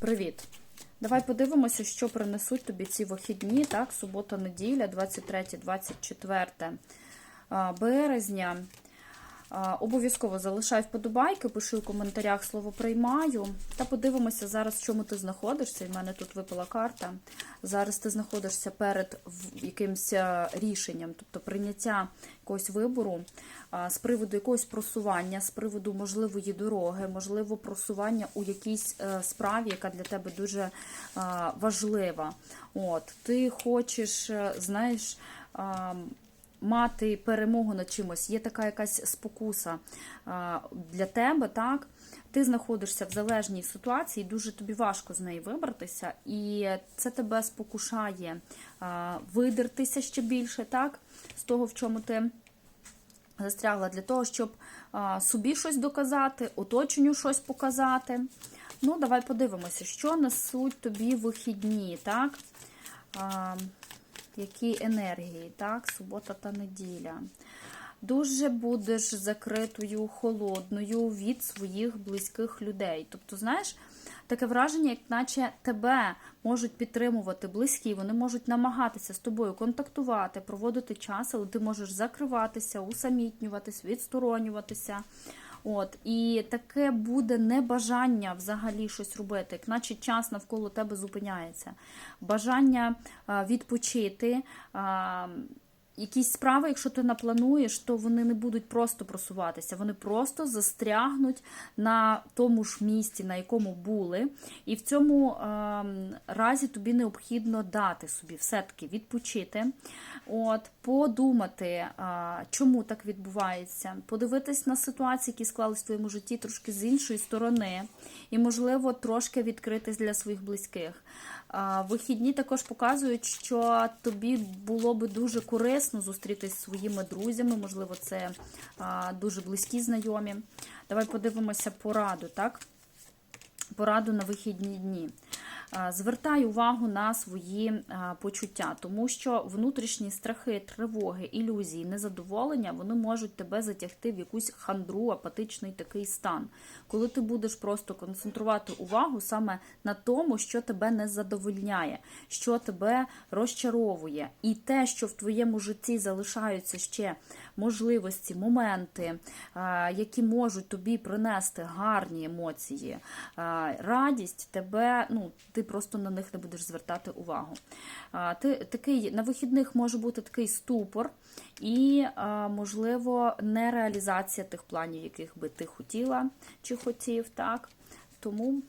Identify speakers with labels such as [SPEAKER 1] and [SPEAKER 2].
[SPEAKER 1] Привіт! Давай подивимося, що принесуть тобі ці вихідні, так, субота-неділя, 23-24 березня. Обов'язково залишай вподобайки, пиши у коментарях слово приймаю. Та подивимося зараз, в чому ти знаходишся. І в мене тут випала карта. Зараз ти знаходишся перед якимось рішенням, тобто прийняття якогось вибору з приводу якогось просування, з приводу можливої дороги, можливо, просування у якійсь е, справі, яка для тебе дуже важлива. От, ти хочеш, е, знаєш. Мати перемогу над чимось, є така якась спокуса для тебе, так? Ти знаходишся в залежній ситуації, дуже тобі важко з неї вибратися, і це тебе спокушає видертися ще більше, так? З того, в чому ти застрягла, для того, щоб собі щось доказати, оточенню щось показати. Ну, давай подивимося, що несуть тобі вихідні, так? Які енергії, так, субота та неділя. Дуже будеш закритою, холодною від своїх близьких людей. Тобто, знаєш, таке враження, як наче тебе можуть підтримувати близькі, вони можуть намагатися з тобою контактувати, проводити час, але ти можеш закриватися, усамітнюватись, відсторонюватися. От, і таке буде небажання взагалі щось робити, як наче час навколо тебе зупиняється. Бажання відпочити. Якісь справи, якщо ти наплануєш, то вони не будуть просто просуватися, вони просто застрягнуть на тому ж місці, на якому були. І в цьому ем, разі тобі необхідно дати собі все-таки відпочити, от, подумати, а, чому так відбувається, подивитись на ситуації, які склались в твоєму житті трошки з іншої сторони, і, можливо, трошки відкритись для своїх близьких. Вихідні також показують, що тобі було би дуже корисно зустрітись зі своїми друзями, можливо, це дуже близькі знайомі. Давай подивимося пораду, так? Пораду на вихідні дні. А, Звертай увагу на свої почуття, тому що внутрішні страхи, тривоги, ілюзії, незадоволення вони можуть тебе затягти в якусь хандру, апатичний такий стан, коли ти будеш просто концентрувати увагу саме на тому, що тебе не задовольняє, що тебе розчаровує, і те, що в твоєму житті залишаються ще можливості, моменти, які можуть тобі принести гарні емоції, радість, тебе, ну, ти просто на них не будеш звертати увагу. Ти такий на вихідних може бути такий ступор, і, можливо, нереалізація тих планів, яких би ти хотіла чи хотів, так. Тому